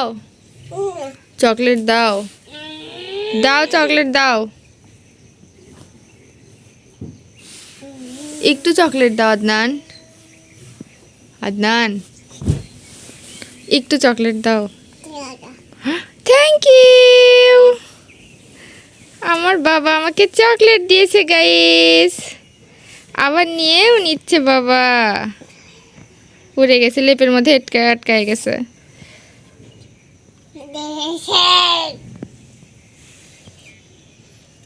দাও। চকলেট দাও। দাও, চকলেট দাও। একটু চকলেট দাও, আদনান। আদনান, একটু চকলেট দাও। থ্যাংক ইউ আমার বাবা আমাকে চকলেট দিয়েছে গাইস আবার নিয়েও নিচ্ছে বাবা। উড়ে গেছে, লেপের মধ্যে আটকায় গেছে।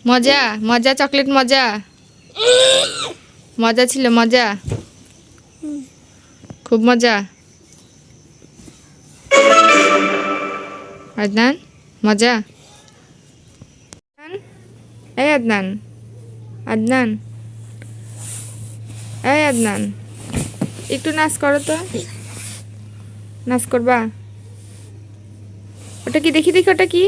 মজা মজা চকলেট মজা। মজা ছিল, মজা। খুব মজা। আদনান, মজা। এই আদনান আদনান। এই আদনান, একটু নাচ করো তো। নাচ করবা? ওটা কি? দেখি দেখি, ওটা কি?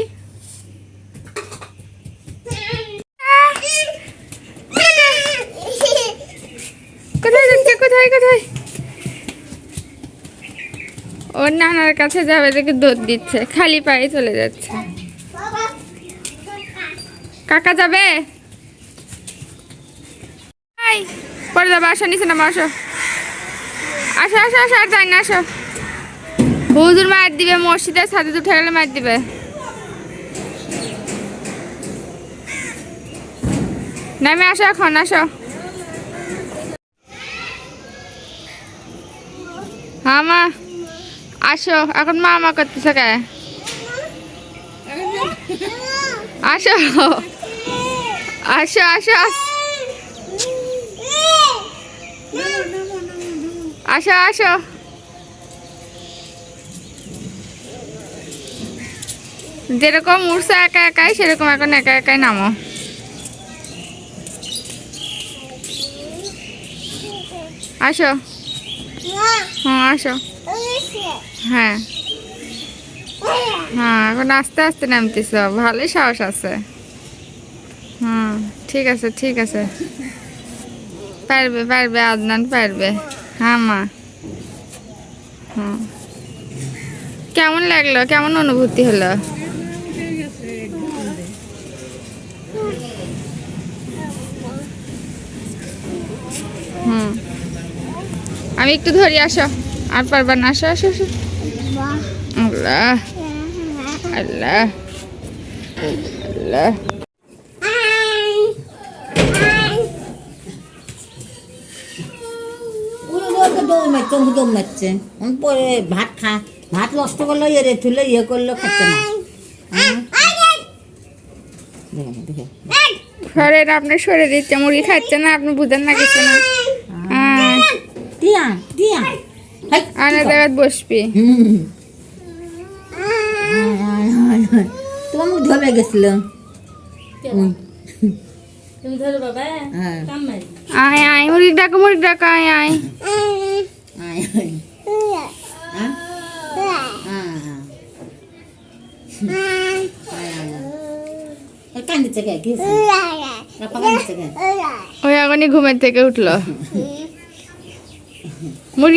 কোথায় কোথায় কোথায়? ওর নানার কাছে যাবে, দেখে দৌড় দিচ্ছে। খালি পায়ে চলে যাচ্ছে। কাকা যাবে? পরে যাবে। আসো, নিচে নামো, আসো। আসো আসো আসো, আর যাই না, আসো। হুজুর মার দিবে, মসজিদের সাথে উঠে গেলে মার দিবে। নামে আসো এখন, আসো। হ্যাঁ মা, আসো। এখন মা মা করতেছে কে? আসো আসো আসো। আসো আসো। যেরকম উঠছে একা একাই, সেরকম এখন একা একাই নামো। আসো। হ্যাঁ আসো। হ্যাঁ। হ্যাঁ এখন আস্তে আস্তে নামতেছ। ভালোই সাহস আছে। হুম ঠিক আছে ঠিক আছে। পারবে পারবে, আদনান পারবে। হ্যাঁ মা। হুম কেমন লাগল? কেমন অনুভূতি হলো? আমি একটু ধরি, আসো। আর পারবা না, আসো আসো আসো। আল্লাহ। আল্লাহ। আল্লাহ। উনি বলতে দৌড় মারছে অমুক মারছে পরে ভাত খা ভাত নষ্ট ইয়ে ইয়ে খাচ্ছে না আপনি সরে দিচ্ছে, মুরগি খাচ্ছে না, আপনি বুঝেন না কিছু না। বসবি। তোমার মুখ ধরে গেছিল হ্যাঁ। আয় আয় মুরগি ডাকো মুরগি ডাকো আয় আয়। হ্যাঁ? হ্যাঁ, হ্যাঁ। ওই এখনই ঘুমের থেকে উঠল। মুরগি